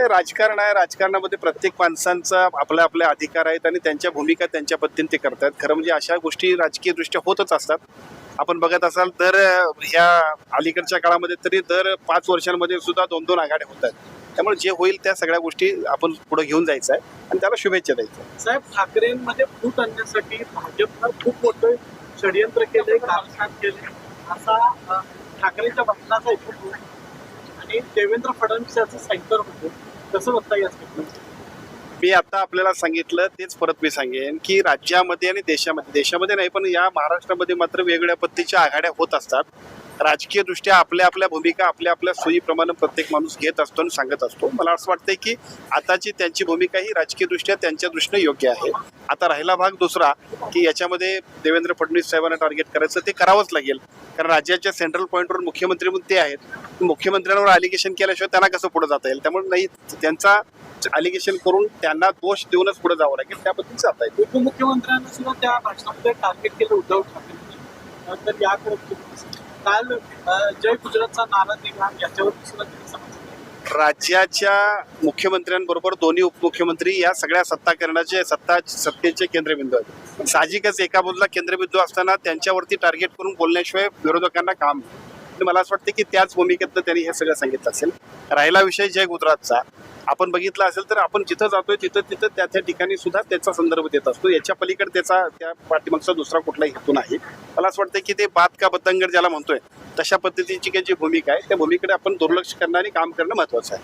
हे राजकारण आहे. राजकारणामध्ये प्रत्येक माणसांचा आपल्या आपल्या अधिकार आहेत आणि त्यांच्या भूमिका त्यांच्या पद्धतीने ते करतात. खरं म्हणजे अशा गोष्टी राजकीय दृष्ट्या होतच असतात. आपण बघत असाल तर ह्या अलीकडच्या काळामध्ये तरी दर पाच वर्षांमध्ये सुद्धा दोन दोन आघाड्या होत आहेत. त्यामुळे जे होईल त्या सगळ्या गोष्टी आपण पुढे घेऊन जायचं आहे आणि त्याला शुभेच्छा द्यायच्या साहेब ठाकरेंमध्ये फूट आणण्यासाठी भाजपनं खूप मोठं षडयंत्र केले कारस्थान केले असा ठाकरेंच्या भाषणाचा एकूण आणि देवेंद्र फडणवीस याचं साहित्य होतं. कसं बघता या मी आता आपल्याला सांगितलं तेच परत मी सांगेन की राज्यामध्ये आणि देशामध्ये देशामध्ये नाही पण या महाराष्ट्रामध्ये मात्र वेगवेगळ्या पद्धतीच्या आघाड्या होत असतात. राजकीय दृष्ट्या आपल्या आपल्या भूमिका आपल्या आपल्या सोयीप्रमाणे प्रत्येक माणूस घेत असतो आणि सांगत असतो. मला असं वाटतंय की आताची त्यांची भूमिका ही राजकीय दृष्ट्या त्यांच्या दृष्टीने योग्य आहे. आता राहिला भाग दुसरा की याच्यामध्ये देवेंद्र फडणवीस साहेबांना टार्गेट करायचं ते करावंच लागेल. कारण राज्याच्या सेंट्रल पॉईंटवर मुख्यमंत्री म्हणून ते आहेत. मुख्यमंत्र्यांवर अलिगेशन केल्याशिवाय त्यांना कसं पुढे जाता येईल? त्यामुळे नाही त्यांचा अलिगेशन करून त्यांना दोष देऊनच पुढे जावं लागेल. त्याबद्दल जाता येईल. उपमुख्यमंत्र्यांना सुद्धा त्या भाषणामध्ये टार्गेट केलं उद्धव ठाकरे. तर याकडे काल जय गुजरातचा नारा निघा याच्यावर सुद्धा राज्याच्या मुख्यमंत्र्यांबरोबर दोन्ही उपमुख्यमंत्री या सगळ्या सत्ताकरणाचे सत्ता सत्तेचे केंद्रबिंदू आहेत. साहजिकच एका बाजूला केंद्रबिंदू असताना त्यांच्यावरती टार्गेट करून बोलण्याशिवाय विरोधकांना काम म्हणजे मला असं वाटतं की त्याच भूमिकेतनं त्यांनी हे सगळं सांगितलं असेल. राहिला विषय जय गुजरातचा. आपण बघितला असेल तर आपण जिथं जातोय तिथं तिथं त्या त्या ठिकाणी सुद्धा त्याचा संदर्भ देत असतो. याच्या पलीकडे त्याचा त्या पाठीमागचा दुसरा कुठलाही हेतू नाही. मला असं वाटतं की ते बात का बतंगड ज्याला म्हणतोय तशा पद्धतीची जी भूमिका आहे त्या भूमिकेकडे आपण दुर्लक्ष करणं आणि काम करणं महत्वाचं आहे.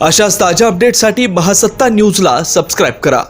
अशाच ताज्या अपडेटसाठी महासत्ता न्यूजला सबस्क्राईब करा.